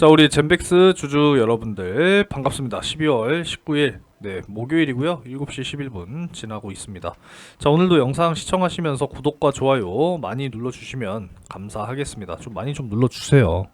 자, 우리 젠백스 주주 여러분들 반갑습니다. 12월 19일 네, 목요일이고요. 7시 11분 지나고 있습니다. 자, 오늘도 영상 시청하시면서 구독과 좋아요 많이 눌러 주시면 감사하겠습니다. 좀 많이 좀 눌러 주세요.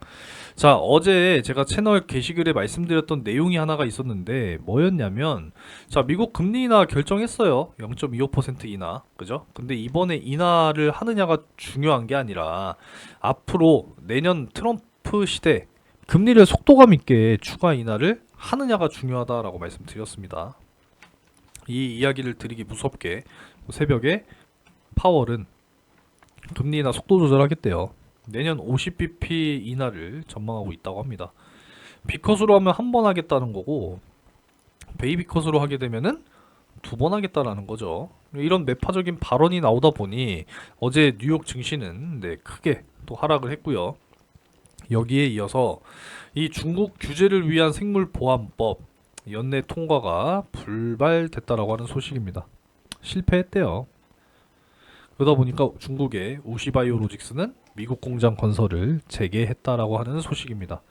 자, 어제 제가 채널 게시글에 말씀드렸던 내용이 하나가 있었는데 뭐였냐면 자, 미국 금리 인하 결정했어요. 0.25% 인하. 그죠? 근데 이번에 인하를 하느냐가 중요한 게 아니라 앞으로 내년 트럼프 시대 금리를 속도감 있게 추가 인하를 하느냐가 중요하다라고 말씀드렸습니다. 이 이야기를 드리기 무섭게 새벽에 파월은 금리 인하 속도 조절하겠대요. 내년 50bp 인하를 전망하고 있다고 합니다. 비컷으로 하면 한 번 하겠다는 거고 베이비 컷으로 하게 되면은 두 번 하겠다라는 거죠. 이런 매파적인 발언이 나오다 보니 어제 뉴욕 증시는 네, 크게 또 하락을 했고요. 여기에 이어서 이 중국 규제를 위한 생물 보안법 연내 통과가 불발됐다라고 하는 소식입니다. 실패했대요. 그러다 보니까 중국의 우시바이오로직스는 미국 공장 건설을 재개했다라고 하는 소식입니다.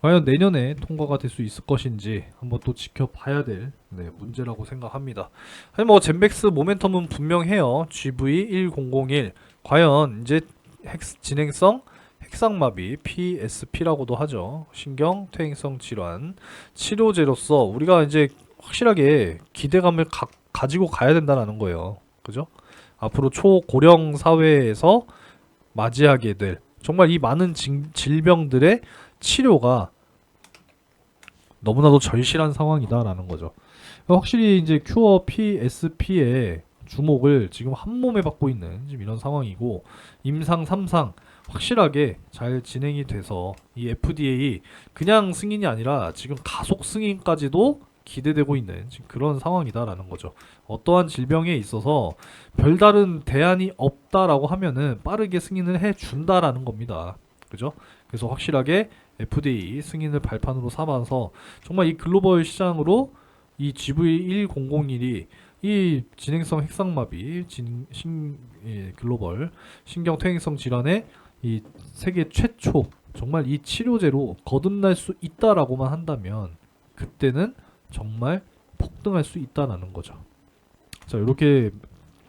과연 내년에 통과가 될 수 있을 것인지 한번 또 지켜봐야 될 네, 문제라고 생각합니다. 아니 뭐 젠백스 모멘텀은 분명해요. GV1001 과연 이제 핵 진행성 핵상마비 PSP라고도 하죠. 신경 퇴행성 질환 치료제로서 우리가 이제 확실하게 기대감을 가, 가지고 가야 된다는 거예요. 그죠? 앞으로 초고령 사회에서 맞이하게 될 정말 이 많은 진- 질병들의 치료가 너무나도 절실한 상황이다라는 거죠. 확실히 이제 큐어 PSP의 주목을 지금 한 몸에 받고 있는 지금 이런 상황이고 임상 3상 확실하게 잘 진행이 돼서 이 FDA 그냥 승인이 아니라 지금 가속 승인까지도 기대되고 있는 지금 그런 상황이다라는 거죠. 어떠한 질병에 있어서 별다른 대안이 없다라고 하면은 빠르게 승인을 해 준다라는 겁니다. 그죠? 그래서 확실하게 FDA 승인을 발판으로 삼아서 정말 이 글로벌 시장으로 이 GV1001이 이 진행성 핵상마비 진, 신, 예, 글로벌 신경퇴행성 질환의 이 세계 최초 정말 이 치료제로 거듭날 수 있다라고만 한다면 그때는 정말 폭등할 수 있다라는 거죠. 자 이렇게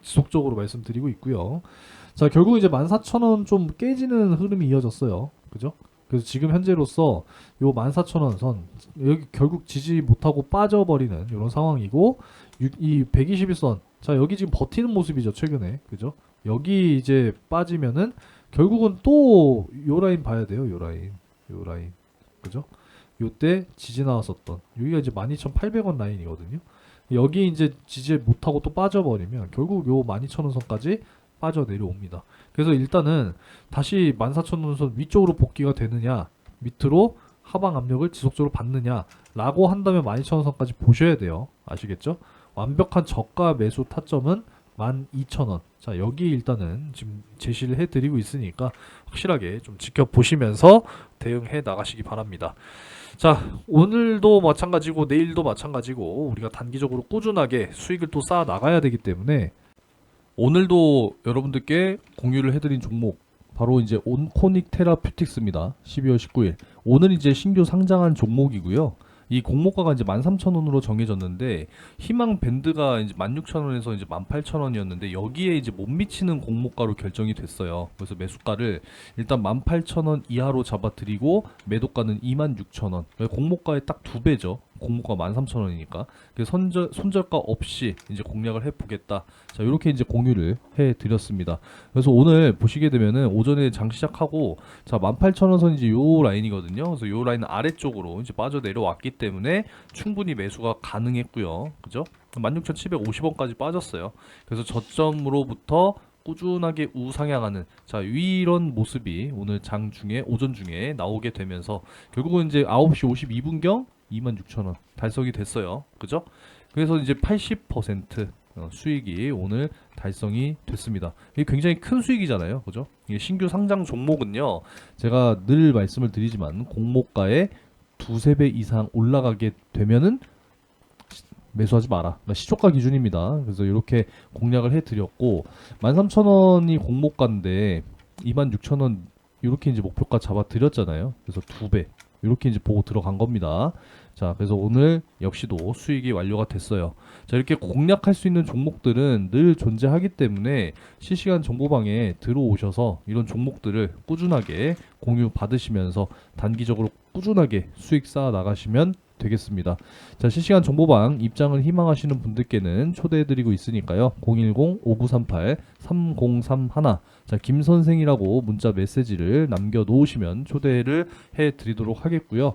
지속적으로 말씀드리고 있고요. 자 결국 이제 14,000원 좀 깨지는 흐름이 이어졌어요. 그죠? 그래서 지금 현재로서 요 14,000원 선 여기 결국 지지 못하고 빠져버리는 이런 상황이고 유- 이 121선 자 여기 지금 버티는 모습이죠 최근에 그죠? 여기 이제 빠지면은 결국은 또 요 라인 봐야 돼요 요 라인 요 라인 그죠? 요때 지지 나왔었던 여기가 이제 12,800원 라인이거든요. 여기 이제 지지 못하고 또 빠져버리면 결국 요 12,000원 선까지 빠져 내려옵니다. 그래서 일단은 다시 14,000원 선 위쪽으로 복귀가 되느냐 밑으로 하방 압력을 지속적으로 받느냐 라고 한다면 12,000원 선까지 보셔야 돼요. 아시겠죠? 완벽한 저가 매수 타점은 12,000원. 자, 여기 일단은 지금 제시를 해 드리고 있으니까 확실하게 좀 지켜보시면서 대응해 나가시기 바랍니다. 자, 오늘도 마찬가지고 내일도 마찬가지고 우리가 단기적으로 꾸준하게 수익을 또 쌓아 나가야 되기 때문에 오늘도 여러분들께 공유를 해드린 종목 바로 이제 온코닉 테라퓨틱스입니다. 12월 19일 오늘 이제 신규 상장한 종목이고요. 이 공모가가 이제 13,000원으로 정해졌는데 희망 밴드가 이제 16,000원에서 이제 18,000원이었는데 여기에 이제 못 미치는 공모가로 결정이 됐어요. 그래서 매수가를 일단 18,000원 이하로 잡아드리고 매도가는 26,000원. 공모가의 딱 두 배죠. 공모가 13,000원이니까. 그래서 손절, 손절가 없이 이제 공략을 해보겠다. 자, 이렇게 이제 공유를 해드렸습니다. 그래서 오늘 보시게 되면은 오전에 장 시작하고 자 18,000원 선 이제 요 라인이거든요. 그래서 요 라인 아래쪽으로 이제 빠져 내려왔기 때문에 충분히 매수가 가능했고요. 그죠? 16,750원까지 빠졌어요. 그래서 저점으로부터 꾸준하게 우상향하는 자 이런 모습이 오늘 장 중에 오전 중에 나오게 되면서 결국은 이제 9시 52분경 26,000원 달성이 됐어요. 그죠? 그래서 이제 80% 어, 수익이 오늘 달성이 됐습니다. 이게 굉장히 큰 수익이잖아요. 그죠? 이게 신규 상장 종목은요. 제가 늘 말씀을 드리지만 공모가에 두세 배 이상 올라가게 되면은 시- 매수하지 마라. 그러니까 시초가 기준입니다. 그래서 이렇게 공략을 해드렸고 13,000원이 공모가인데 26,000원 이렇게 이제 목표가 잡아드렸잖아요. 그래서 두 배. 이렇게 이제 보고 들어간 겁니다. 자, 그래서 오늘 역시도 수익이 완료가 됐어요. 자, 이렇게 공략할 수 있는 종목들은 늘 존재하기 때문에 실시간 정보방에 들어오셔서 이런 종목들을 꾸준하게 공유 받으시면서 단기적으로 꾸준하게 수익 쌓아 나가시면 되겠습니다. 자, 실시간 정보방 입장을 희망하시는 분들께는 초대해드리고 있으니까요. 010-5938-3031. 자, 김 선생이라고 문자 메시지를 남겨놓으시면 초대를 해드리도록 하겠고요.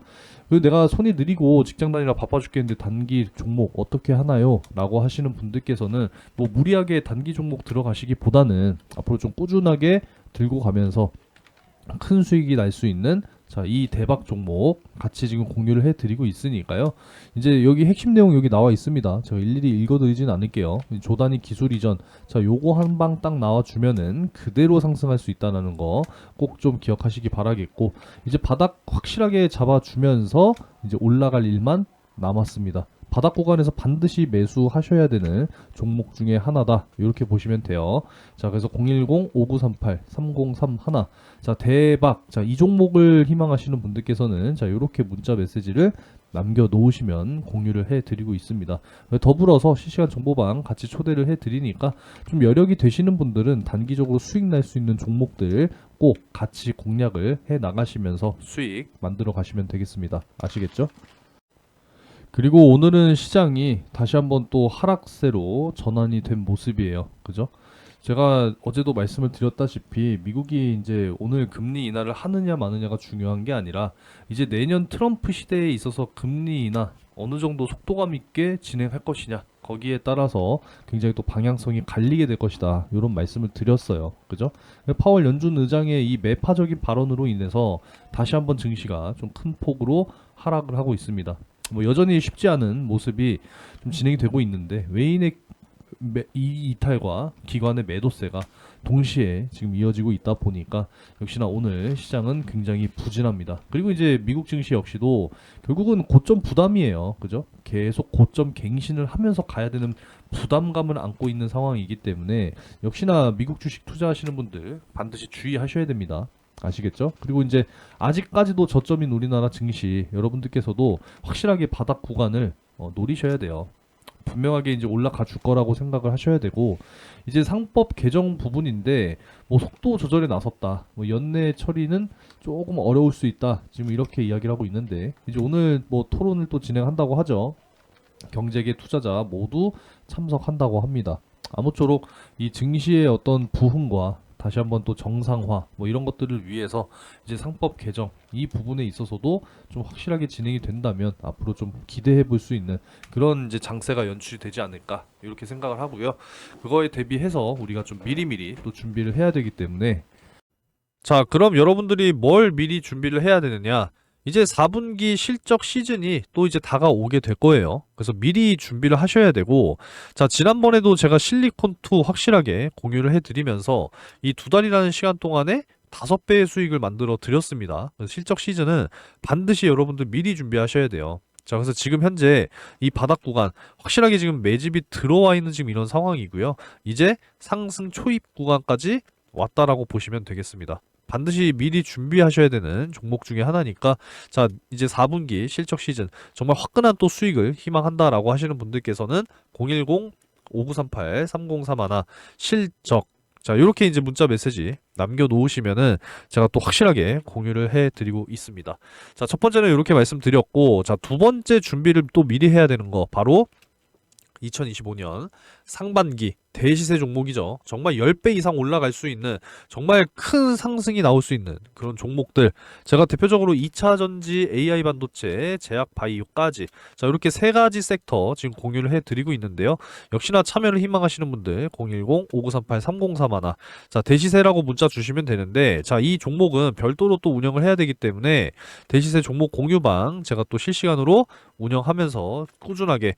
그리고 내가 손이 느리고 직장 다니라 바빠 죽겠는데 단기 종목 어떻게 하나요? 라고 하시는 분들께서는 뭐 무리하게 단기 종목 들어가시기보다는 앞으로 좀 꾸준하게 들고 가면서 큰 수익이 날 수 있는 자, 이 대박 종목 같이 지금 공유를 해드리고 있으니까요. 이제 여기 핵심 내용 여기 나와 있습니다. 제가 일일이 읽어드리진 않을게요. 조단위 기술 이전. 자, 요거 한 방 딱 나와주면은 그대로 상승할 수 있다는 거 꼭 좀 기억하시기 바라겠고, 이제 바닥 확실하게 잡아주면서 이제 올라갈 일만 남았습니다. 바닥 구간에서 반드시 매수하셔야 되는 종목 중에 하나다. 이렇게 보시면 돼요. 자, 그래서 010-5938-3031. 자, 대박. 자, 이 종목을 희망하시는 분들께서는 자, 이렇게 문자 메시지를 남겨 놓으시면 공유를 해 드리고 있습니다. 더불어서 실시간 정보방 같이 초대를 해 드리니까 좀 여력이 되시는 분들은 단기적으로 수익 날 수 있는 종목들 꼭 같이 공략을 해 나가시면서 수익 만들어 가시면 되겠습니다. 아시겠죠? 그리고 오늘은 시장이 다시 한번 또 하락세로 전환이 된 모습이에요. 그죠? 제가 어제도 말씀을 드렸다시피 미국이 이제 오늘 금리 인하를 하느냐 마느냐가 중요한 게 아니라 이제 내년 트럼프 시대에 있어서 금리 인하 어느 정도 속도감 있게 진행할 것이냐 거기에 따라서 굉장히 또 방향성이 갈리게 될 것이다 이런 말씀을 드렸어요 그죠 파월 연준 의장의 이 매파적인 발언으로 인해서 다시 한번 증시가 좀 큰 폭으로 하락을 하고 있습니다 뭐 여전히 쉽지 않은 모습이 좀 진행이 되고 있는데 외인의 매- 이 이탈과 기관의 매도세가 동시에 지금 이어지고 있다 보니까 역시나 오늘 시장은 굉장히 부진합니다. 그리고 이제 미국 증시 역시도 결국은 고점 부담이에요. 그죠? 계속 고점 갱신을 하면서 가야 되는 부담감을 안고 있는 상황이기 때문에 역시나 미국 주식 투자하시는 분들 반드시 주의하셔야 됩니다. 아시겠죠? 그리고 이제 아직까지도 저점인 우리나라 증시 여러분들께서도 확실하게 바닥 구간을 어, 노리셔야 돼요. 분명하게 이제 올라가 줄 거라고 생각을 하셔야 되고 이제 상법 개정 부분인데 뭐 속도 조절에 나섰다. 뭐 연내 처리는 조금 어려울 수 있다. 지금 이렇게 이야기를 하고 있는데 이제 오늘 뭐 토론을 또 진행한다고 하죠. 경제계 투자자 모두 참석한다고 합니다. 아무쪼록 이 증시의 어떤 부흥과 다시 한번 또 정상화 뭐 이런 것들을 위해서 이제 상법 개정 이 부분에 있어서도 좀 확실하게 진행이 된다면 앞으로 좀 기대해 볼 수 있는 그런 이제 장세가 연출이 되지 않을까 이렇게 생각을 하고요. 그거에 대비해서 우리가 좀 미리미리 또 준비를 해야 되기 때문에 자, 그럼 여러분들이 뭘 미리 준비를 해야 되느냐? 이제 4분기 실적 시즌이 또 이제 다가오게 될 거예요. 그래서 미리 준비를 하셔야 되고, 자, 지난번에도 제가 실리콘2 확실하게 공유를 해드리면서 이 두 달이라는 시간 동안에 다섯 배의 수익을 만들어 드렸습니다. 실적 시즌은 반드시 여러분들 미리 준비하셔야 돼요. 자, 그래서 지금 현재 이 바닥 구간 확실하게 지금 매집이 들어와 있는 지금 이런 상황이고요. 이제 상승 초입 구간까지 왔다라고 보시면 되겠습니다. 반드시 미리 준비하셔야 되는 종목 중에 하나니까 자 이제 4분기 실적 시즌 정말 화끈한 또 수익을 희망한다라고 하시는 분들께서는 010 5938 3031 실적 자 이렇게 이제 문자 메시지 남겨 놓으시면은 제가 또 확실하게 공유를 해 드리고 있습니다. 자 첫 번째는 이렇게 말씀드렸고 자 두 번째 준비를 또 미리 해야 되는 거 바로 2025년 상반기 대시세 종목이죠. 정말 10배 이상 올라갈 수 있는 정말 큰 상승이 나올 수 있는 그런 종목들. 제가 대표적으로 2차 전지 AI 반도체, 제약 바이오까지 자, 이렇게 세 가지 섹터 지금 공유를 해 드리고 있는데요. 역시나 참여를 희망하시는 분들 010-5938-3031 자, 대시세라고 문자 주시면 되는데 자, 이 종목은 별도로 또 운영을 해야 되기 때문에 대시세 종목 공유방 제가 또 실시간으로 운영하면서 꾸준하게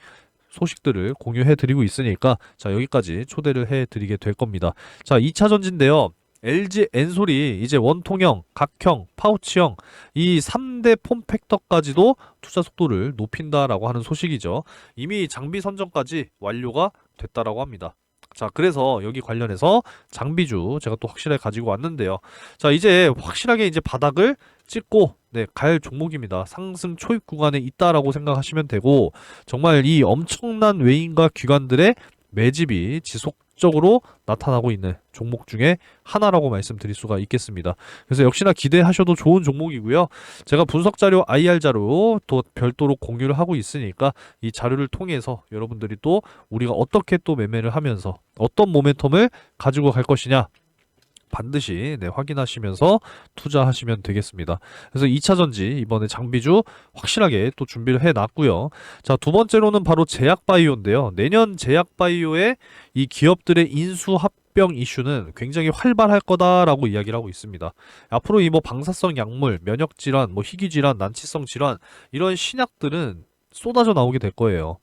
소식들을 공유해 드리고 있으니까 자 여기까지 초대를 해 드리게 될 겁니다. 자 2차 전지인데요. LG 엔솔이 이제 원통형, 각형, 파우치형 이 3대 폼팩터까지도 투자 속도를 높인다라고 하는 소식이죠. 이미 장비 선정까지 완료가 됐다라고 합니다. 자, 그래서 여기 관련해서 장비주 제가 또 확실하게 가지고 왔는데요. 자, 이제 확실하게 이제 바닥을 찍고 네, 갈 종목입니다. 상승 초입 구간에 있다라고 생각하시면 되고 정말 이 엄청난 외인과 기관들의 매집이 지속 적으로 나타나고 있는 종목 중에 하나라고 말씀드릴 수가 있겠습니다. 그래서 역시나 기대하셔도 좋은 종목이고요. 제가 분석 자료 IR 자료 또 별도로 공유를 하고 있으니까 이 자료를 통해서 여러분들이 또 우리가 어떻게 또 매매를 하면서 어떤 모멘텀을 가지고 갈 것이냐 반드시 네, 확인하시면서 투자하시면 되겠습니다. 그래서 2차 전지 이번에 장비주 확실하게 또 준비를 해 놨고요. 자, 두 번째로는 바로 제약 바이오인데요. 내년 제약 바이오의 이 기업들의 인수 합병 이슈는 굉장히 활발할 거다라고 이야기를 하고 있습니다. 앞으로 이 뭐 방사성 약물, 면역 질환, 뭐 희귀 질환, 난치성 질환 이런 신약들은 쏟아져 나오게 될 거예요.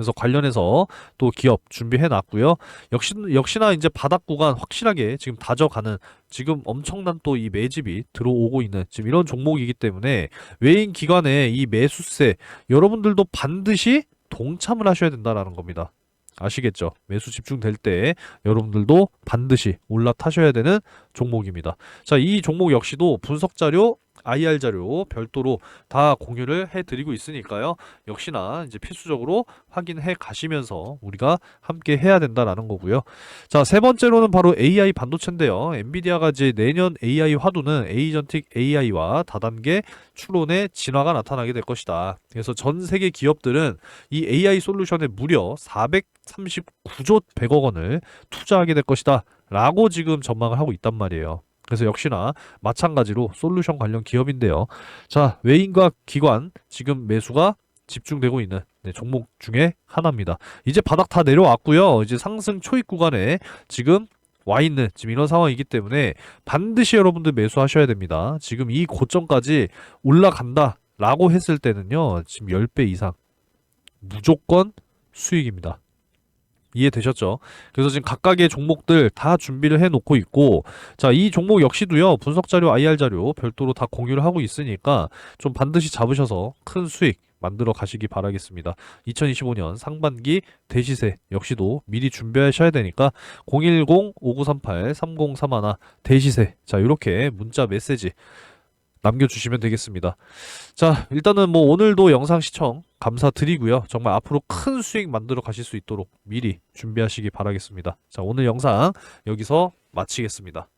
그래서 관련해서 또 기업 준비해 놨고요. 역시 역시나 이제 바닥 구간 확실하게 지금 다져가는 지금 엄청난 또 이 매집이 들어오고 있는 지금 이런 종목이기 때문에 외인 기관의 이 매수세 여러분들도 반드시 동참을 하셔야 된다라는 겁니다. 아시겠죠? 매수 집중될 때 여러분들도 반드시 올라타셔야 되는 종목입니다. 자, 이 종목 역시도 분석 자료 IR 자료 별도로 다 공유를 해드리고 있으니까요. 역시나 이제 필수적으로 확인해 가시면서 우리가 함께 해야 된다라는 거고요. 자, 세 번째로는 바로 AI 반도체인데요. 엔비디아가 이제 내년 AI 화두는 에이전틱 AI와 다단계 추론의 진화가 나타나게 될 것이다. 그래서 전 세계 기업들은 이 AI 솔루션에 무려 439조 100억 원을 투자하게 될 것이다. 라고 지금 전망을 하고 있단 말이에요. 그래서 역시나 마찬가지로 솔루션 관련 기업인데요. 자, 외인과 기관 지금 매수가 집중되고 있는 네, 종목 중에 하나입니다. 이제 바닥 다 내려왔고요. 이제 상승 초입 구간에 지금 와 있는 지금 이런 상황이기 때문에 반드시 여러분들 매수하셔야 됩니다. 지금 이 고점까지 올라간다 라고 했을 때는요. 지금 10배 이상 무조건 수익입니다. 이해되셨죠? 그래서 지금 각각의 종목들 다 준비를 해 놓고 있고 자, 이 종목 역시도요. 분석 자료, IR 자료 별도로 다 공유를 하고 있으니까 좀 반드시 잡으셔서 큰 수익 만들어 가시기 바라겠습니다. 2025년 상반기 대시세 역시도 미리 준비하셔야 되니까 010-5938-3031 대시세 자, 이렇게 문자 메시지 남겨주시면 되겠습니다. 자, 일단은 뭐 오늘도 영상 시청 감사드리고요. 정말 앞으로 큰 수익 만들어 가실 수 있도록 미리 준비하시기 바라겠습니다. 자, 오늘 영상 여기서 마치겠습니다.